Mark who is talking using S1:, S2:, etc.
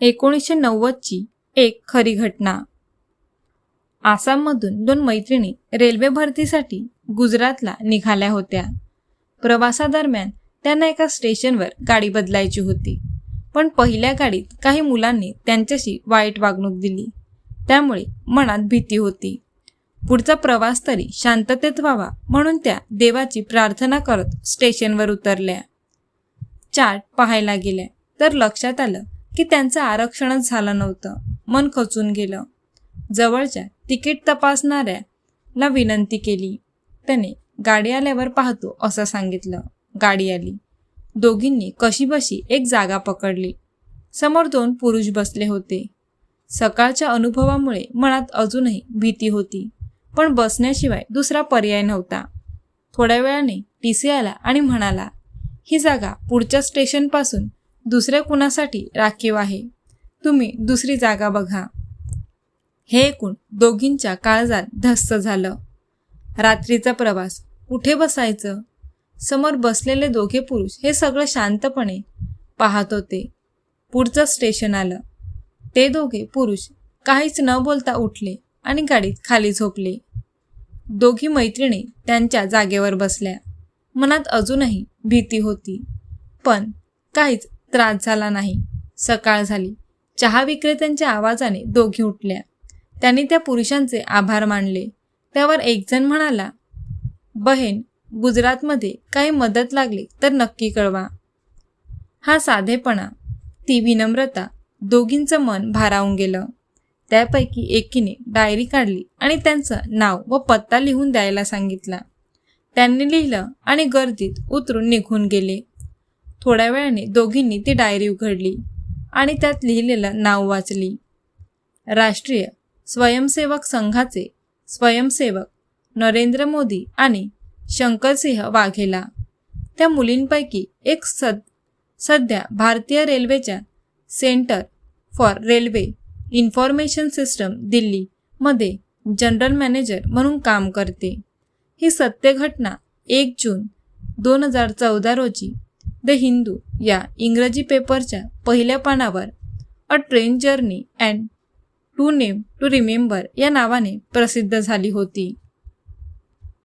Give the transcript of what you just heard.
S1: एकोणीसशे नव्वदची एक खरी घटना. आसाममधून दोन मैत्रिणी रेल्वे भरतीसाठी गुजरातला निघाल्या होत्या. प्रवासादरम्यान त्यांना एका स्टेशनवर गाडी बदलायची होती. पण पहिल्या गाडीत काही मुलांनी त्यांच्याशी वाईट वागणूक दिली. त्यामुळे मनात भीती होती. पुढचा प्रवास तरी शांततेत व्हावा म्हणून त्या देवाची प्रार्थना करत स्टेशनवर उतरल्या. चाट पाहायला गेल्या तर लक्षात आलं की त्यांचं आरक्षणच झालं नव्हतं. मन खचून गेलं. जवळच्या तिकीट तपासणाऱ्याला विनंती केली. त्याने गाडी आल्यावर पाहतो असं सांगितलं. गाडी आली. दोघींनी कशीबशी एक जागा पकडली. समोर दोन पुरुष बसले होते. सकाळच्या अनुभवामुळे मनात अजूनही भीती होती पण बसण्याशिवाय दुसरा पर्याय नव्हता. थोड्या वेळाने टी सी आला आणि म्हणाला ही जागा पुढच्या स्टेशनपासून दुसऱ्या कुणासाठी राखीव आहे? तुम्ही दुसरी जागा बघा. हे ऐकून दोघींच्या काळजात धस्त झालं. रात्रीचा प्रवास. कुठे बसायचं? समोर बसलेले दोघे पुरुष हे सगळं शांतपणे पाहत होते. पुढचं स्टेशन आलं. ते दोघे पुरुष काहीच न बोलता उठले आणि गाडीत खाली झोपले. दोघी मैत्रिणी त्यांच्या जागेवर बसल्या. मनात अजूनही भीती होती. पण काहीच त्रास झाला नाही. सकाळ झाली. चहा विक्रेत्यांच्या आवाजाने दोघी उठल्या. त्यांनी त्या पुरुषांचे आभार मानले. त्यावर एकजण म्हणाला बहेन गुजरातमध्ये काही मदत लागली तर नक्की कळवा. हा साधेपणा ती विनम्रता दोघींचं मन भारावून गेलं. त्यापैकी एकीने डायरी काढली आणि त्यांचं नाव व पत्ता लिहून द्यायला सांगितला. त्यांनी लिहिलं आणि गर्दीत उतरून निघून गेले. थोड्या वेळाने दोघींनी ती डायरी उघडली आणि त्यात लिहिलेलं नाव वाचली. राष्ट्रीय स्वयंसेवक संघाचे स्वयंसेवक नरेंद्र मोदी आणि शंकरसिंह वाघेला. त्या मुलींपैकी एक सद सध्या भारतीय रेल्वेच्या centre for railway information system दिल्लीमध्ये जनरल मॅनेजर म्हणून काम करते. ही सत्य घटना एक जून दोन हजार चौदा रोजी द हिंदू या इंग्रजी पेपरच्या पहिल्या पानावर a train journey and two name to remember या नावाने प्रसिद्ध झाली होती.